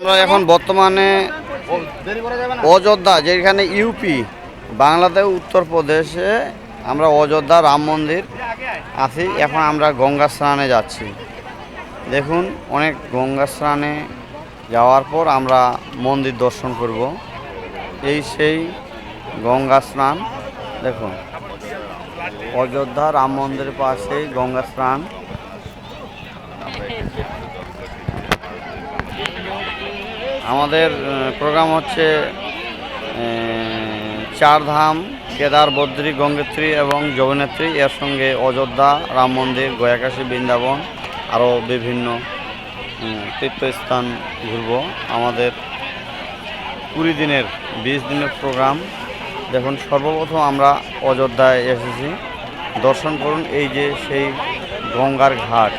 আমরা এখন বর্তমানে অযোধ্যা, যেখানে ইউপি বাংলাদেশ উত্তরপ্রদেশে আমরা অযোধ্যা, রাম মন্দির আছি। এখন আমরা গঙ্গা স্নানে যাচ্ছি। দেখুন, অনেক গঙ্গা স্নানে যাওয়ার পর আমরা মন্দির দর্শন করব। এই সেই গঙ্গা স্নান, দেখুন। অযোধ্যা, রাম মন্দিরের পাশেই গঙ্গা স্নান। আমাদের প্রোগ্রাম হচ্ছে আহ, চার ধাম কেদার বদ্রী গঙ্গেত্রী এবং যমুনেত্রী। এর সঙ্গে অযোধ্যা রাম মন্দির গয়াকাশী বৃন্দাবন আরও বিভিন্ন তীর্থস্থান ঘুরব। আমাদের কুড়ি দিনের বিশ দিনের প্রোগ্রাম দেখুন সর্বপ্রথম আমরা অযোধ্যায় এসেছি। দর্শন করুন এই যে সেই গঙ্গার ঘাট।